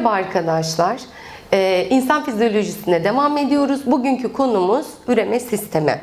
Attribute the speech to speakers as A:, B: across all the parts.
A: Merhaba arkadaşlar. Ee, insan fizyolojisine devam ediyoruz. Bugünkü konumuz üreme sistemi.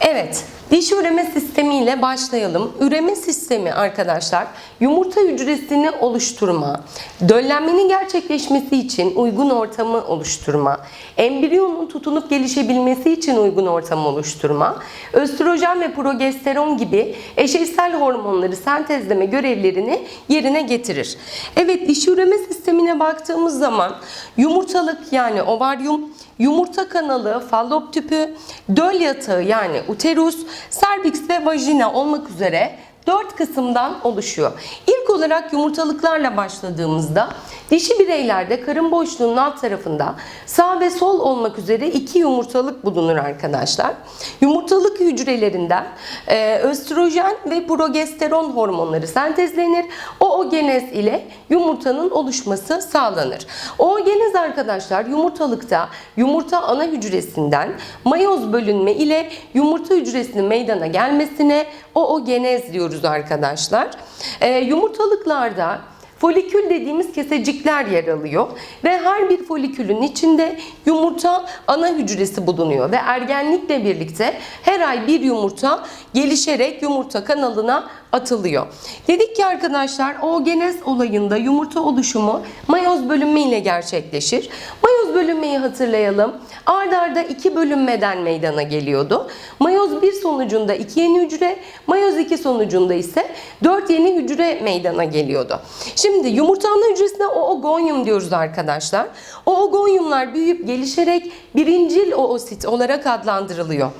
A: Evet, dişi üreme sistemi ile başlayalım. Üreme sistemi arkadaşlar yumurta hücresini oluşturma, döllenmenin gerçekleşmesi için uygun ortamı oluşturma, embriyonun tutunup gelişebilmesi için uygun ortamı oluşturma, östrojen ve progesteron gibi eşeysel hormonları sentezleme görevlerini yerine getirir. Evet, dişi üreme sistemine baktığımız zaman yumurtalık yani ovaryum, yumurta kanalı, fallop tüpü, döl yatağı yani uterus, serviks ve vajina olmak üzere dört kısımdan oluşuyor. İlk olarak yumurtalıklarla başladığımızda dişi bireylerde karın boşluğunun alt tarafında sağ ve sol olmak üzere iki yumurtalık bulunur arkadaşlar. Yumurtalık hücrelerinden e, östrojen ve progesteron hormonları sentezlenir. Oogenez ile yumurtanın oluşması sağlanır. Oogenez arkadaşlar yumurtalıkta yumurta ana hücresinden mayoz bölünme ile yumurta hücresinin meydana gelmesine oogenez diyoruz arkadaşlar. E, yumurtalıklarda Folikül dediğimiz kesecikler yer alıyor ve her bir folikülün içinde yumurta ana hücresi bulunuyor ve ergenlikle birlikte her ay bir yumurta gelişerek yumurta kanalına atılıyor. Dedik ki arkadaşlar oogenez olayında yumurta oluşumu mayoz bölünme ile gerçekleşir. Mayoz bölünmeyi hatırlayalım. Ard arda iki bölünmeden meydana geliyordu. Mayoz 1 sonucunda iki yeni hücre, mayoz 2 sonucunda ise 4 yeni hücre meydana geliyordu. Şimdi yumurta ana hücresine oogonyum diyoruz arkadaşlar. Oogonyumlar büyüyüp gelişerek birincil oosit olarak adlandırılıyor.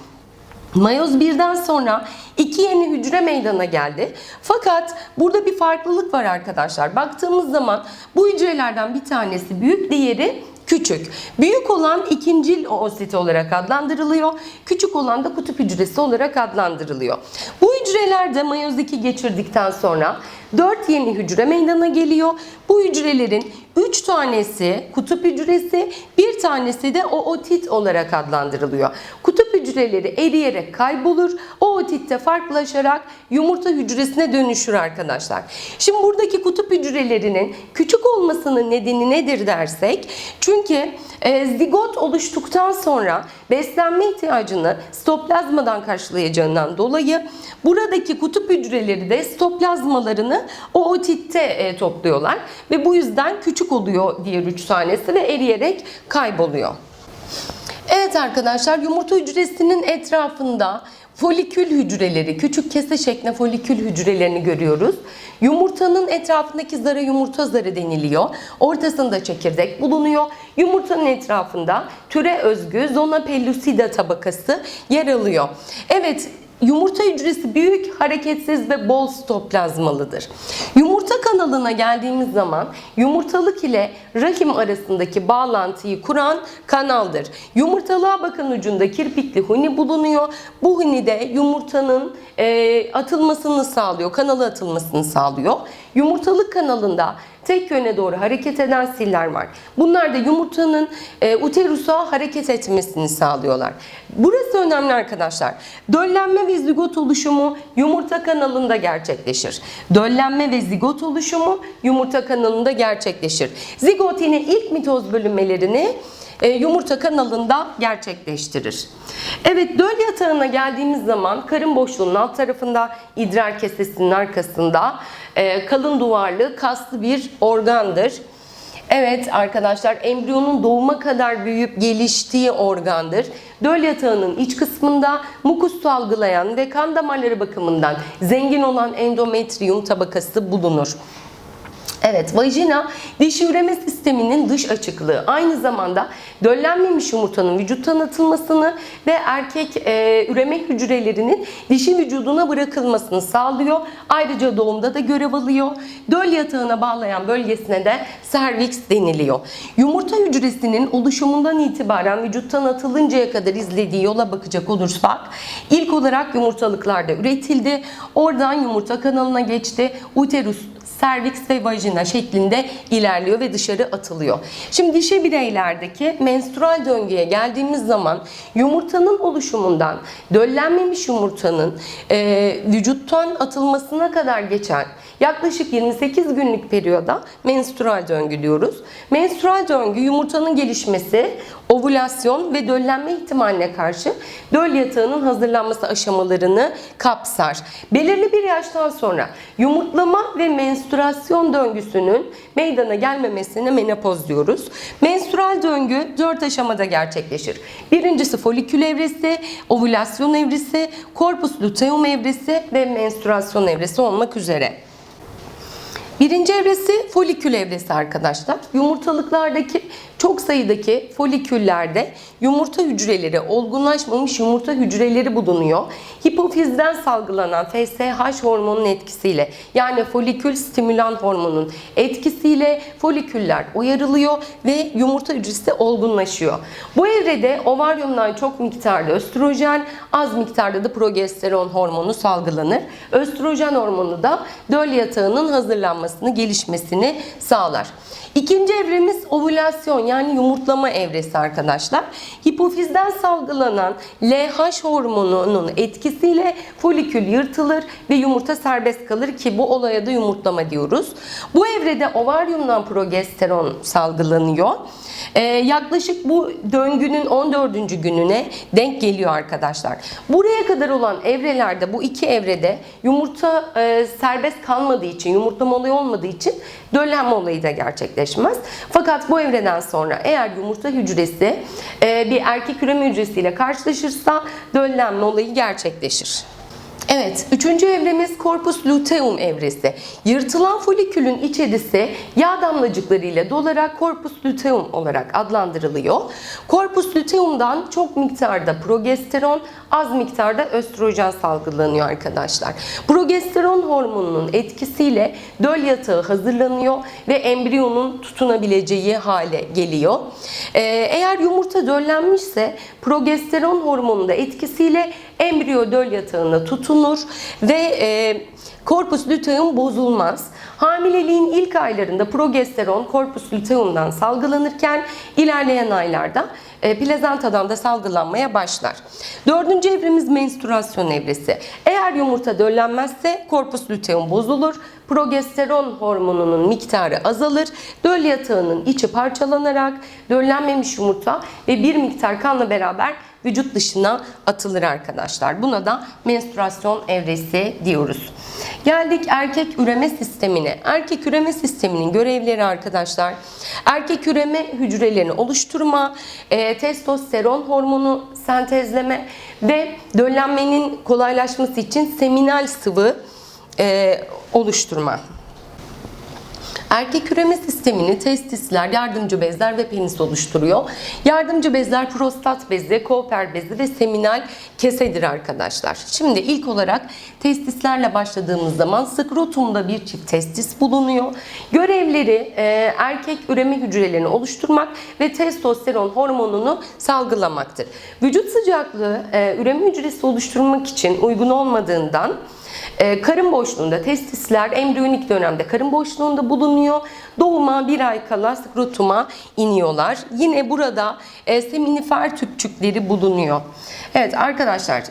A: Mayoz 1'den sonra iki yeni hücre meydana geldi. Fakat burada bir farklılık var arkadaşlar. Baktığımız zaman bu hücrelerden bir tanesi büyük, diğeri küçük. Büyük olan ikincil oosit olarak adlandırılıyor. Küçük olan da kutup hücresi olarak adlandırılıyor. Bu hücrelerde mayoz 2 geçirdikten sonra 4 yeni hücre meydana geliyor. Bu hücrelerin 3 tanesi kutup hücresi, bir tanesi de ootit olarak adlandırılıyor. Kutup hücreleri eriyerek kaybolur. Ootit de farklılaşarak yumurta hücresine dönüşür arkadaşlar. Şimdi buradaki kutup hücrelerinin küçük olmasının nedeni nedir dersek? Çünkü e, zigot oluştuktan sonra beslenme ihtiyacını stoplazmadan karşılayacağından dolayı buradaki kutup hücreleri de stoplazmalarını ootitte e, topluyorlar ve bu yüzden küçük oluyor diğer üç tanesi ve eriyerek kayboluyor. Evet arkadaşlar yumurta hücresinin etrafında folikül hücreleri, küçük kese şeklinde folikül hücrelerini görüyoruz. Yumurtanın etrafındaki zara yumurta zarı deniliyor. Ortasında çekirdek bulunuyor. Yumurtanın etrafında türe özgü zona pellucida tabakası yer alıyor. Evet, Yumurta hücresi büyük, hareketsiz ve bol stoplazmalıdır. Yumurta kanalına geldiğimiz zaman yumurtalık ile rahim arasındaki bağlantıyı kuran kanaldır. Yumurtalığa bakan ucunda kirpikli huni bulunuyor. Bu huni de yumurtanın e, atılmasını sağlıyor, kanala atılmasını sağlıyor. Yumurtalık kanalında tek yöne doğru hareket eden siller var. Bunlar da yumurtanın e, uterusa hareket etmesini sağlıyorlar. Burası önemli arkadaşlar. Döllenme ve zigot oluşumu yumurta kanalında gerçekleşir. Döllenme ve zigot oluşumu yumurta kanalında gerçekleşir. Zigot yine ilk mitoz bölünmelerini e, yumurta kanalında gerçekleştirir. Evet döl yatağına geldiğimiz zaman karın boşluğunun alt tarafında idrar kesesinin arkasında e, kalın duvarlı kaslı bir organdır. Evet arkadaşlar embriyonun doğuma kadar büyüyüp geliştiği organdır. Döl yatağının iç kısmında mukus salgılayan ve kan damarları bakımından zengin olan endometriyum tabakası bulunur. Evet, vajina dişi üreme sisteminin dış açıklığı. Aynı zamanda döllenmemiş yumurtanın vücuttan atılmasını ve erkek e, üreme hücrelerinin dişi vücuduna bırakılmasını sağlıyor. Ayrıca doğumda da görev alıyor. Döl yatağına bağlayan bölgesine de serviks deniliyor. Yumurta hücresinin oluşumundan itibaren vücuttan atılıncaya kadar izlediği yola bakacak olursak ilk olarak yumurtalıklarda üretildi. Oradan yumurta kanalına geçti. Uterus serviks ve vajina şeklinde ilerliyor ve dışarı atılıyor. Şimdi dişi bireylerdeki menstrual döngüye geldiğimiz zaman yumurtanın oluşumundan döllenmemiş yumurtanın e, vücuttan atılmasına kadar geçen yaklaşık 28 günlük periyoda menstrual döngü diyoruz. Menstrual döngü yumurtanın gelişmesi, ovülasyon ve döllenme ihtimaline karşı döl yatağının hazırlanması aşamalarını kapsar. Belirli bir yaştan sonra yumurtlama ve menstruasyon döngüsünün meydana gelmemesine menopoz diyoruz. Menstrual döngü 4 aşamada gerçekleşir. Birincisi folikül evresi, ovülasyon evresi, korpus luteum evresi ve menstruasyon evresi olmak üzere. Birinci evresi folikül evresi arkadaşlar. Yumurtalıklardaki çok sayıdaki foliküllerde yumurta hücreleri, olgunlaşmamış yumurta hücreleri bulunuyor. Hipofizden salgılanan FSH hormonun etkisiyle yani folikül stimülan hormonun etkisiyle foliküller uyarılıyor ve yumurta hücresi olgunlaşıyor. Bu evrede ovaryumdan çok miktarda östrojen, az miktarda da progesteron hormonu salgılanır. Östrojen hormonu da döl yatağının hazırlanmasını, gelişmesini sağlar. İkinci evremiz ovülasyon yani yumurtlama evresi arkadaşlar. Hipofizden salgılanan LH hormonunun etkisiyle folikül yırtılır ve yumurta serbest kalır ki bu olaya da yumurtlama diyoruz. Bu evrede ovaryumdan progesteron salgılanıyor. Ee, yaklaşık bu döngünün 14. gününe denk geliyor arkadaşlar. Buraya kadar olan evrelerde bu iki evrede yumurta e, serbest kalmadığı için, yumurtlama olayı olmadığı için döllenme olayı da gerçekleşmez. Fakat bu evreden sonra eğer yumurta hücresi e, bir erkek üreme hücresiyle karşılaşırsa döllenme olayı gerçekleşir. Evet, üçüncü evremiz korpus luteum evresi. Yırtılan folikülün içerisi yağ damlacıklarıyla dolarak korpus luteum olarak adlandırılıyor. Korpus luteumdan çok miktarda progesteron, az miktarda östrojen salgılanıyor arkadaşlar. Progesteron hormonunun etkisiyle döl yatağı hazırlanıyor ve embriyonun tutunabileceği hale geliyor. Ee, eğer yumurta döllenmişse progesteron hormonunun etkisiyle embriyo döl yatağında tutunur ve e, korpus luteum bozulmaz. Hamileliğin ilk aylarında progesteron korpus luteumdan salgılanırken ilerleyen aylarda e, plazantadan da salgılanmaya başlar. Dördüncü evremiz menstruasyon evresi. Eğer yumurta döllenmezse korpus luteum bozulur. Progesteron hormonunun miktarı azalır. Döl yatağının içi parçalanarak döllenmemiş yumurta ve bir miktar kanla beraber vücut dışına atılır arkadaşlar. Buna da menstruasyon evresi diyoruz. Geldik erkek üreme sistemine. Erkek üreme sisteminin görevleri arkadaşlar. Erkek üreme hücrelerini oluşturma, e, testosteron hormonu sentezleme ve döllenmenin kolaylaşması için seminal sıvı e, oluşturma. Erkek üreme sistemini testisler, yardımcı bezler ve penis oluşturuyor. Yardımcı bezler prostat bezi, Cooper bezi ve seminal kesedir arkadaşlar. Şimdi ilk olarak testislerle başladığımız zaman skrotumda bir çift testis bulunuyor. Görevleri e, erkek üreme hücrelerini oluşturmak ve testosteron hormonunu salgılamaktır. Vücut sıcaklığı e, üreme hücresi oluşturmak için uygun olmadığından ee, karın boşluğunda testisler embriyonik dönemde karın boşluğunda bulunuyor. Doğuma bir ay kala skrotuma iniyorlar. Yine burada e, seminifer tüpçükleri bulunuyor. Evet arkadaşlar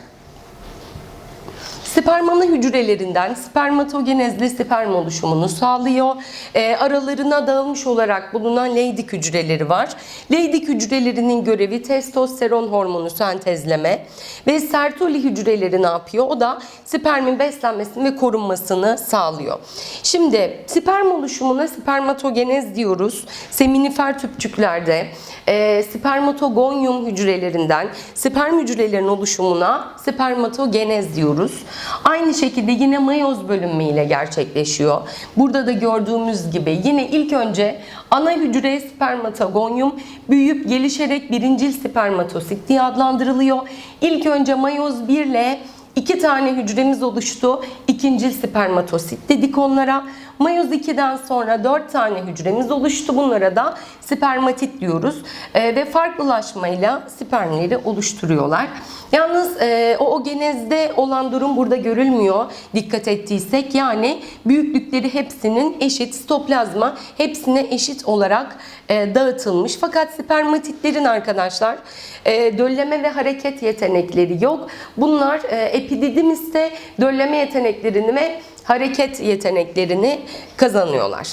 A: Spermanı hücrelerinden spermatogenezle sperm oluşumunu sağlıyor. E, aralarına dağılmış olarak bulunan Leydig hücreleri var. Leydig hücrelerinin görevi testosteron hormonu sentezleme ve Sertoli hücreleri ne yapıyor? O da spermin beslenmesini ve korunmasını sağlıyor. Şimdi sperm oluşumuna spermatogenez diyoruz. Seminifer tüpçüklerde e, spermatogonium hücrelerinden sperm hücrelerinin oluşumuna spermatogenez diyoruz. Aynı şekilde yine mayoz bölünme ile gerçekleşiyor. Burada da gördüğümüz gibi yine ilk önce ana hücre spermatogonium büyüyüp gelişerek birincil spermatosit diye adlandırılıyor. İlk önce mayoz 1 ile İki tane hücremiz oluştu. İkincil spermatosit dedik onlara. Mayoz 2'den sonra 4 tane hücremiz oluştu. Bunlara da spermatit diyoruz. E, ve farklılaşmayla spermleri oluşturuyorlar. Yalnız e, o ogenezde olan durum burada görülmüyor dikkat ettiysek. Yani büyüklükleri hepsinin eşit, sitoplazma hepsine eşit olarak e, dağıtılmış. Fakat spermatitlerin arkadaşlar e, dölleme ve hareket yetenekleri yok. Bunlar e, epididimiste dölleme yeteneklerini ve hareket yeteneklerini kazanıyorlar.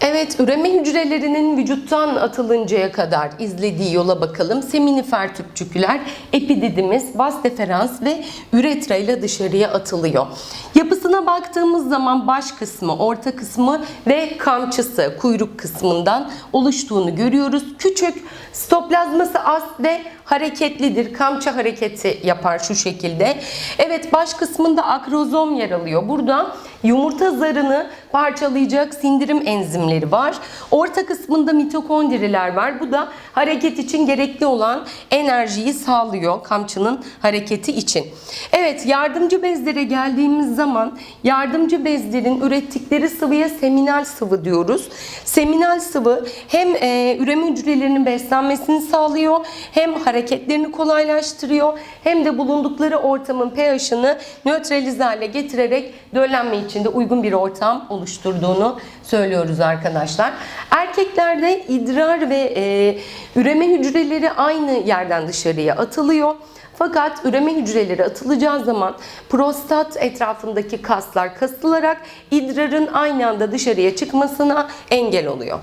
A: Evet, üreme hücrelerinin vücuttan atılıncaya kadar izlediği yola bakalım. Seminifer tüpçükler, epididimiz, vas deferans ve üretra ile dışarıya atılıyor. Yapısına baktığımız zaman baş kısmı, orta kısmı ve kamçısı, kuyruk kısmından oluştuğunu görüyoruz. Küçük, stoplazması az ve hareketlidir. Kamçı hareketi yapar şu şekilde. Evet baş kısmında akrozom yer alıyor. Burada yumurta zarını parçalayacak sindirim enzimleri var. Orta kısmında mitokondriler var. Bu da hareket için gerekli olan enerjiyi sağlıyor kamçının hareketi için. Evet yardımcı bezlere geldiğimiz zaman yardımcı bezlerin ürettikleri sıvıya seminal sıvı diyoruz. Seminal sıvı hem e, üreme hücrelerinin beslenmesini sağlıyor hem hareketlerini kolaylaştırıyor hem de bulundukları ortamın pH'ını nötralize hale getirerek döllenme için de uygun bir ortam oluşturduğunu söylüyoruz arkadaşlar. Erkeklerde idrar ve e, üreme hücreleri aynı yerden dışarıya atılıyor. Fakat üreme hücreleri atılacağı zaman prostat etrafındaki kaslar kasılarak idrarın aynı anda dışarıya çıkmasına engel oluyor.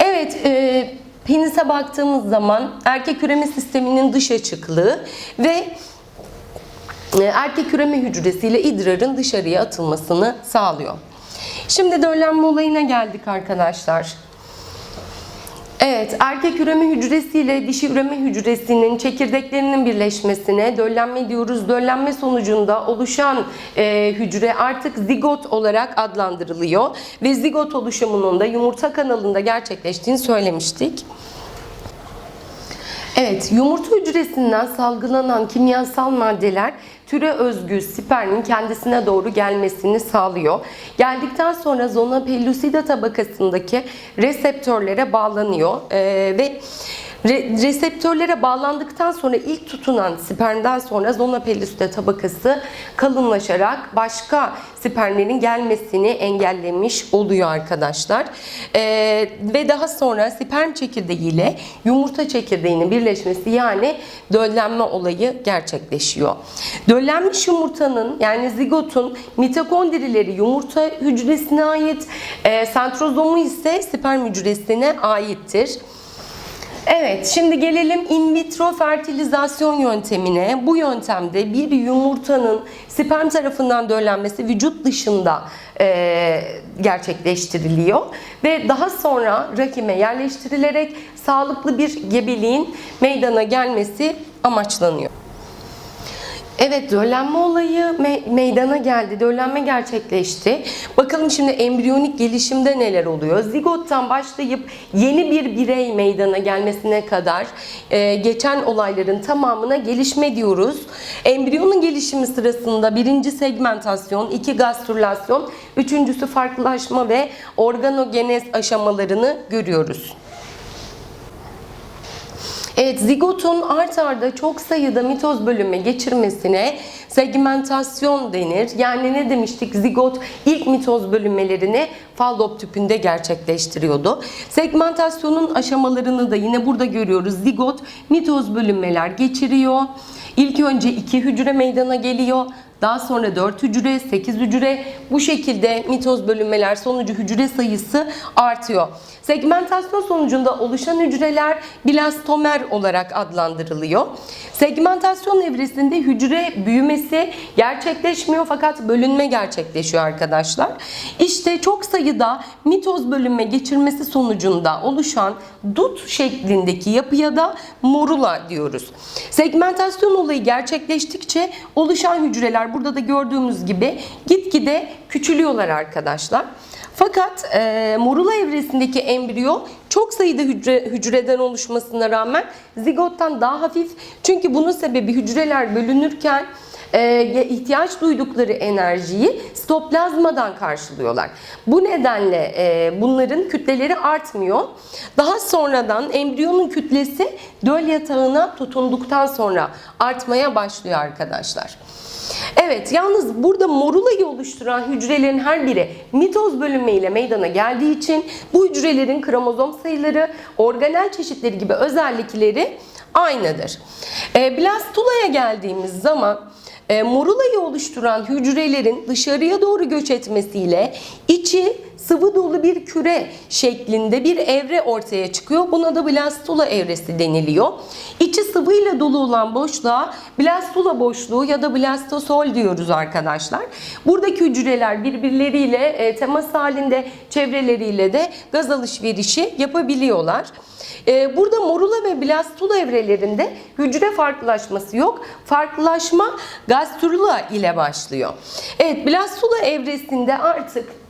A: Evet, e, penise baktığımız zaman erkek üreme sisteminin dış açıklığı ve erkek üreme hücresiyle idrarın dışarıya atılmasını sağlıyor. Şimdi döllenme olayına geldik arkadaşlar. Evet, erkek üreme hücresi ile dişi üreme hücresinin çekirdeklerinin birleşmesine döllenme diyoruz. Döllenme sonucunda oluşan e, hücre artık zigot olarak adlandırılıyor ve zigot oluşumunun da yumurta kanalında gerçekleştiğini söylemiştik. Evet, yumurta hücresinden salgılanan kimyasal maddeler türe özgü spermin kendisine doğru gelmesini sağlıyor. Geldikten sonra zona pellucida tabakasındaki reseptörlere bağlanıyor ee, ve Re- reseptörlere bağlandıktan sonra ilk tutunan spermden sonra zona pellucida tabakası kalınlaşarak başka spermlerin gelmesini engellemiş oluyor arkadaşlar. Ee, ve daha sonra sperm çekirdeği ile yumurta çekirdeğinin birleşmesi yani döllenme olayı gerçekleşiyor. Döllenmiş yumurtanın yani zigotun mitokondrileri yumurta hücresine ait, e, sentrozomu ise sperm hücresine aittir. Evet, şimdi gelelim in vitro fertilizasyon yöntemine. Bu yöntemde bir yumurtanın sperm tarafından döllenmesi vücut dışında e, gerçekleştiriliyor ve daha sonra rahime yerleştirilerek sağlıklı bir gebeliğin meydana gelmesi amaçlanıyor. Evet döllenme olayı me- meydana geldi. Döllenme gerçekleşti. Bakalım şimdi embriyonik gelişimde neler oluyor? Zigottan başlayıp yeni bir birey meydana gelmesine kadar e, geçen olayların tamamına gelişme diyoruz. Embriyonun gelişimi sırasında birinci segmentasyon, iki gastrülasyon, üçüncüsü farklılaşma ve organogenez aşamalarını görüyoruz. Evet, zigotun art arda çok sayıda mitoz bölünme geçirmesine segmentasyon denir. Yani ne demiştik? Zigot ilk mitoz bölünmelerini fallop tüpünde gerçekleştiriyordu. Segmentasyonun aşamalarını da yine burada görüyoruz. Zigot mitoz bölünmeler geçiriyor. İlk önce iki hücre meydana geliyor. Daha sonra 4 hücre, 8 hücre bu şekilde mitoz bölünmeler sonucu hücre sayısı artıyor. Segmentasyon sonucunda oluşan hücreler blastomer olarak adlandırılıyor. Segmentasyon evresinde hücre büyümesi gerçekleşmiyor fakat bölünme gerçekleşiyor arkadaşlar. İşte çok sayıda mitoz bölünme geçirmesi sonucunda oluşan dut şeklindeki yapıya da morula diyoruz. Segmentasyon olayı gerçekleştikçe oluşan hücreler burada da gördüğümüz gibi gitgide küçülüyorlar arkadaşlar. Fakat e, morula evresindeki embriyo çok sayıda hücre, hücreden oluşmasına rağmen zigottan daha hafif. Çünkü bunun sebebi hücreler bölünürken e, ihtiyaç duydukları enerjiyi stoplazmadan karşılıyorlar. Bu nedenle e, bunların kütleleri artmıyor. Daha sonradan embriyonun kütlesi döl yatağına tutunduktan sonra artmaya başlıyor arkadaşlar. Evet yalnız burada morulayı oluşturan hücrelerin her biri mitoz bölünme ile meydana geldiği için bu hücrelerin kromozom sayıları, organel çeşitleri gibi özellikleri aynıdır. E, blastula'ya geldiğimiz zaman e, morulayı oluşturan hücrelerin dışarıya doğru göç etmesiyle içi sıvı dolu bir küre şeklinde bir evre ortaya çıkıyor. Buna da blastula evresi deniliyor. İçi sıvıyla dolu olan boşluğa blastula boşluğu ya da blastosol diyoruz arkadaşlar. Buradaki hücreler birbirleriyle e, temas halinde çevreleriyle de gaz alışverişi yapabiliyorlar. Ee, Burada morula ve blastula evrelerinde hücre farklılaşması yok. Farklılaşma gastrula ile başlıyor. Evet blastula evresinde artık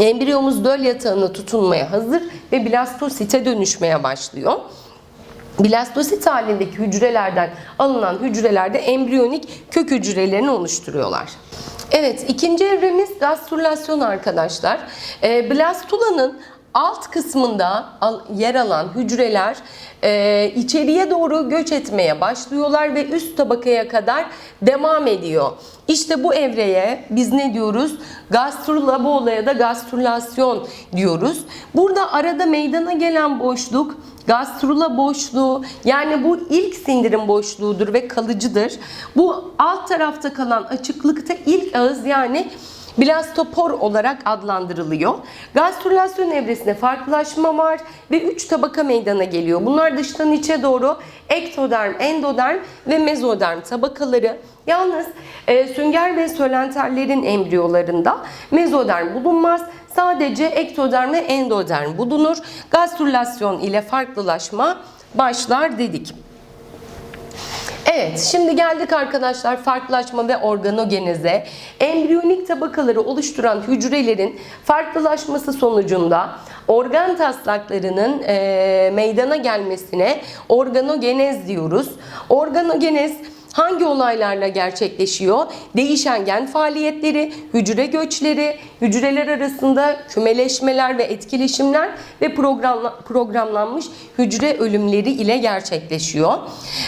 A: embriyomuz döl yatağına tutunmaya hazır ve blastosite dönüşmeye başlıyor. Blastosit halindeki hücrelerden alınan hücrelerde embriyonik kök hücrelerini oluşturuyorlar. Evet, ikinci evremiz gastrülasyon arkadaşlar. Ee, blastula'nın alt kısmında yer alan hücreler e, içeriye doğru göç etmeye başlıyorlar ve üst tabakaya kadar devam ediyor. İşte bu evreye biz ne diyoruz? Gastrula bu olaya da gastrülasyon diyoruz. Burada arada meydana gelen boşluk gastrula boşluğu yani bu ilk sindirim boşluğudur ve kalıcıdır. Bu alt tarafta kalan açıklıkta ilk ağız yani blastopor olarak adlandırılıyor. Gastrülasyon evresinde farklılaşma var ve 3 tabaka meydana geliyor. Bunlar dıştan içe doğru ektoderm, endoderm ve mezoderm tabakaları. Yalnız e, sünger ve sölenterlerin embriyolarında mezoderm bulunmaz. Sadece ektoderm ve endoderm bulunur. Gastrülasyon ile farklılaşma başlar dedik. Evet, şimdi geldik arkadaşlar farklılaşma ve organogeneze. Embriyonik tabakaları oluşturan hücrelerin farklılaşması sonucunda organ taslaklarının e, meydana gelmesine organogenez diyoruz. Organogenez hangi olaylarla gerçekleşiyor? Değişen gen faaliyetleri, hücre göçleri, hücreler arasında kümeleşmeler ve etkileşimler ve programla, programlanmış hücre ölümleri ile gerçekleşiyor.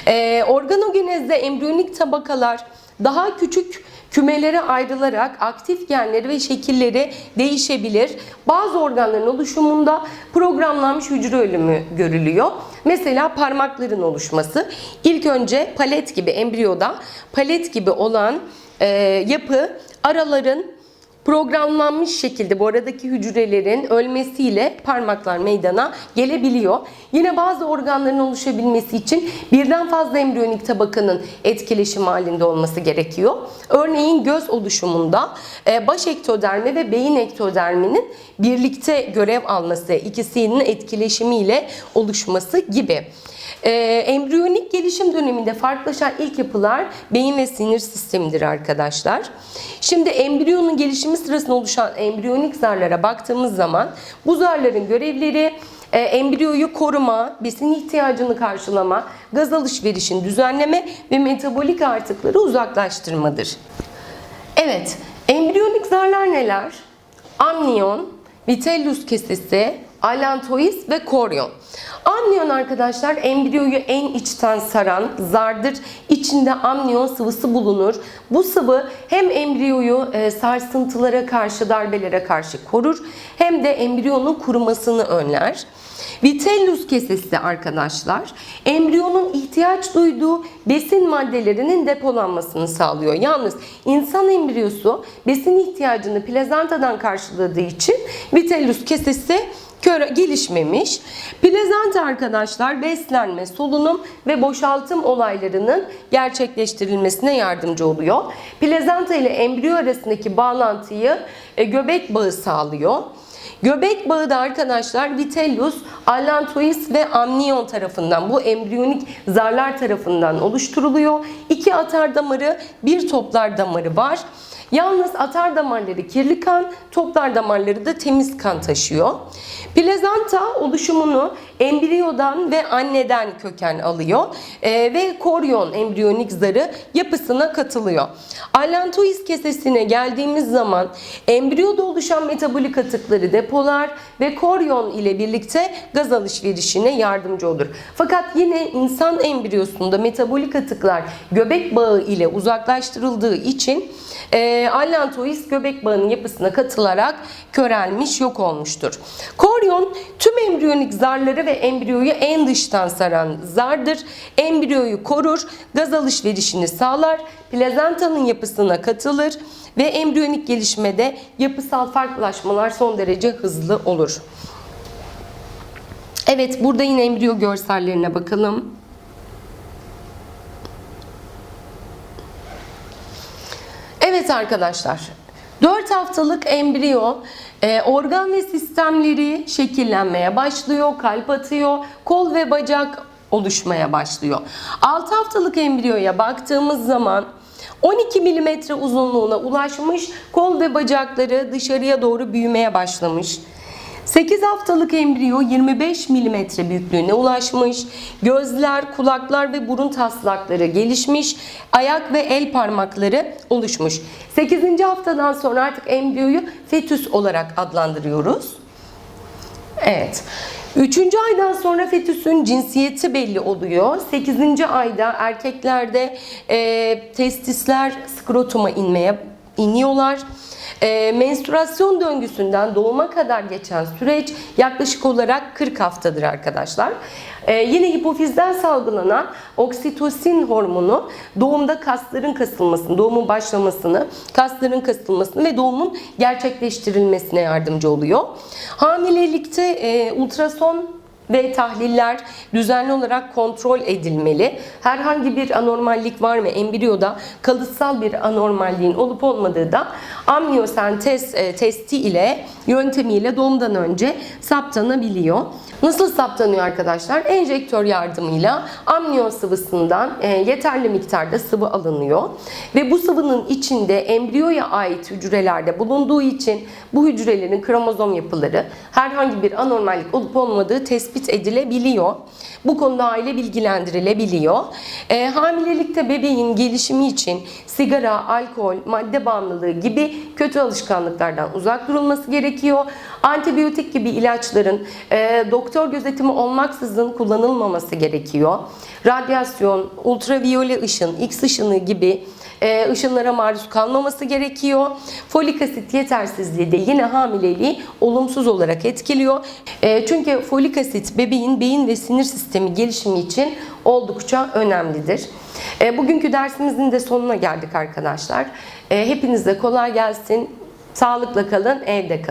A: Ee, organogenezde embriyonik tabakalar daha küçük kümelere ayrılarak aktif genleri ve şekilleri değişebilir. Bazı organların oluşumunda programlanmış hücre ölümü görülüyor. Mesela parmakların oluşması. İlk önce palet gibi embriyoda palet gibi olan e, yapı araların programlanmış şekilde bu aradaki hücrelerin ölmesiyle parmaklar meydana gelebiliyor. Yine bazı organların oluşabilmesi için birden fazla embriyonik tabakanın etkileşim halinde olması gerekiyor. Örneğin göz oluşumunda e, baş ektodermi ve beyin ektoderminin birlikte görev alması, ikisinin etkileşimiyle oluşması gibi. Ee, embriyonik gelişim döneminde farklılaşan ilk yapılar beyin ve sinir sistemidir arkadaşlar. Şimdi embriyonun gelişimi sırasında oluşan embriyonik zarlara baktığımız zaman bu zarların görevleri e, embriyoyu koruma, besin ihtiyacını karşılama, gaz alışverişini düzenleme ve metabolik artıkları uzaklaştırmadır. Evet, embriyonik zarlar neler? Amniyon, vitellus kesesi, alantois ve koryon. Amniyon arkadaşlar embriyoyu en içten saran zardır. İçinde amniyon sıvısı bulunur. Bu sıvı hem embriyoyu e, sarsıntılara karşı, darbelere karşı korur hem de embriyonun kurumasını önler. Vitellus kesesi arkadaşlar embriyonun ihtiyaç duyduğu besin maddelerinin depolanmasını sağlıyor. Yalnız insan embriyosu besin ihtiyacını plazantadan karşıladığı için vitellus kesesi köre gelişmemiş. Plazenta arkadaşlar beslenme, solunum ve boşaltım olaylarının gerçekleştirilmesine yardımcı oluyor. Plazenta ile embriyo arasındaki bağlantıyı e, göbek bağı sağlıyor. Göbek bağı da arkadaşlar vitellus, allantois ve amnion tarafından bu embriyonik zarlar tarafından oluşturuluyor. İki atar damarı, bir toplar damarı var. Yalnız atar damarları kirli kan, toplar damarları da temiz kan taşıyor. Plezanta oluşumunu embriyodan ve anneden köken alıyor Ee, ve koryon embriyonik zarı yapısına katılıyor. Allantois kesesine geldiğimiz zaman embriyoda oluşan metabolik atıkları depolar ve koryon ile birlikte gaz alışverişine yardımcı olur. Fakat yine insan embriyosunda metabolik atıklar göbek bağı ile uzaklaştırıldığı için e, allantois göbek bağının yapısına katılarak körelmiş, yok olmuştur. Koryon tüm embriyonik zarları ve embriyoyu en dıştan saran zardır. Embriyoyu korur, gaz alışverişini sağlar, plazantanın yapısına katılır ve embriyonik gelişmede yapısal farklılaşmalar son derece hızlı olur. Evet, burada yine embriyo görsellerine bakalım. Evet arkadaşlar, 4 haftalık embriyo e, organ ve sistemleri şekillenmeye başlıyor, kalp atıyor, kol ve bacak oluşmaya başlıyor. 6 haftalık embriyoya baktığımız zaman 12 milimetre uzunluğuna ulaşmış, kol ve bacakları dışarıya doğru büyümeye başlamış. 8 haftalık embriyo 25 milimetre büyüklüğüne ulaşmış. Gözler, kulaklar ve burun taslakları gelişmiş. Ayak ve el parmakları oluşmuş. 8. haftadan sonra artık embriyoyu fetüs olarak adlandırıyoruz. Evet. Üçüncü aydan sonra fetüsün cinsiyeti belli oluyor. Sekizinci ayda erkeklerde e, testisler skrotuma inmeye iniyorlar. E, menstruasyon döngüsünden doğuma kadar geçen süreç yaklaşık olarak 40 haftadır arkadaşlar. E, yine hipofizden salgılanan oksitosin hormonu doğumda kasların kasılmasını, doğumun başlamasını, kasların kasılmasını ve doğumun gerçekleştirilmesine yardımcı oluyor. Hamilelikte e, ultrason ve tahliller düzenli olarak kontrol edilmeli. Herhangi bir anormallik var mı embriyoda kalıtsal bir anormalliğin olup olmadığı da amniyosentez e, testi ile yöntemiyle doğumdan önce saptanabiliyor. Nasıl saptanıyor arkadaşlar? Enjektör yardımıyla amniyon sıvısından e, yeterli miktarda sıvı alınıyor ve bu sıvının içinde embriyoya ait hücrelerde bulunduğu için bu hücrelerin kromozom yapıları herhangi bir anormallik olup olmadığı tespit edilebiliyor. Bu konuda aile bilgilendirilebiliyor. E, hamilelikte bebeğin gelişimi için sigara, alkol, madde bağımlılığı gibi kötü alışkanlıklardan uzak durulması gerekiyor. Antibiyotik gibi ilaçların e, doktor gözetimi olmaksızın kullanılmaması gerekiyor. Radyasyon, ultraviyole ışın, X ışını gibi e, ışınlara maruz kalmaması gerekiyor. Folik asit yetersizliği de yine hamileliği olumsuz olarak etkiliyor. E, çünkü folik asit bebeğin beyin ve sinir sistemi gelişimi için oldukça önemlidir. E, bugünkü dersimizin de sonuna geldik arkadaşlar. E, hepinize kolay gelsin. Sağlıkla kalın, evde kalın.